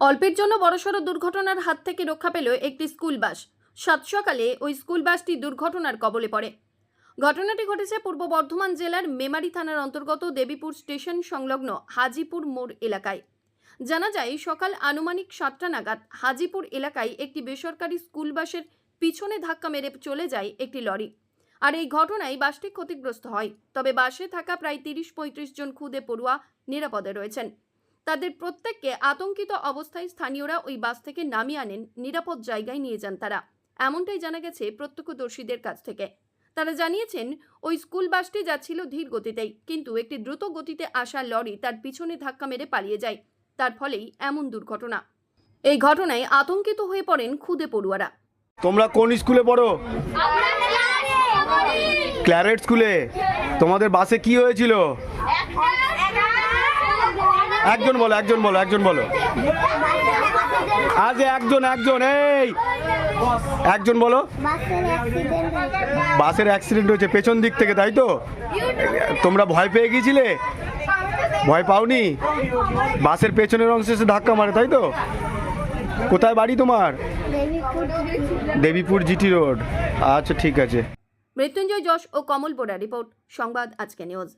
অল্পের জন্য বড়সড় দুর্ঘটনার হাত থেকে রক্ষা পেল একটি স্কুল বাস। সাত সকালে ওই স্কুল বাসটি দুর্ঘটনার কবলে পড়ে। ঘটনাটি ঘটেছে পূর্ব বর্ধমান জেলার মেমারি থানার অন্তর্গত দেবীপুর স্টেশন সংলগ্ন হাজিপুর মোড় এলাকায়। জানা যায়, সকাল আনুমানিক সাতটা নাগাদ হাজিপুর এলাকায় একটি বেসরকারি স্কুল বাসের পিছনে ধাক্কা মেরে চলে যায় একটি লরি। আর এই ঘটনায় বাসটি ক্ষতিগ্রস্ত হয়, তবে বাসে থাকা প্রায় তিরিশ পঁয়ত্রিশ জন খুদে পড়ুয়া নিরাপদে রয়েছেন। তাদের প্রত্যেককে আতঙ্কিত অবস্থায় স্থানীয়রা ওই বাস থেকে নামিয়ে আনেন নিরাপদ জায়গায় নিয়ে যান তারা। এমনটাই জানা গেছে প্রত্যক্ষদর্শীদের কাছ থেকে। তারা জানিয়েছেন ওই স্কুল বাসটি যাচ্ছিল ধীর গতিতেই কিন্তু একটি দ্রুত গতিতে আসা লরি তার পিছনে ধাক্কা মেরে পালিয়ে যায়। তার ফলেই এমন দুর্ঘটনা। এই ঘটনায় আতঙ্কিত হয়ে পড়েন খুদে পড়ুয়ারা। তোমরা কোন স্কুলে পড়ো? ক্ল্যারেট স্কুলে। তোমাদের বাসে কি হয়েছিল? একজন বলো একজন বলো একজন বলো। আজ একজন একজন, এই। একজন বলো। বাসের অ্যাক্সিডেন্ট হয়েছে পেছন দিক থেকে, তাই তো? তোমরা ভয় পেয়ে গিয়েছিলে? ভয় পাওনি? বাসের পেছনের অংশে এসে ধাক্কা মারে, তাই তো? কোথায় বাড়ি তোমার? Debipur GT road. আচ্ছা ঠিক আছে। মৃত্যুঞ্জয় যশ ও কমল বোরা রিপোর্ট, সংবাদ আজকে নিউজ।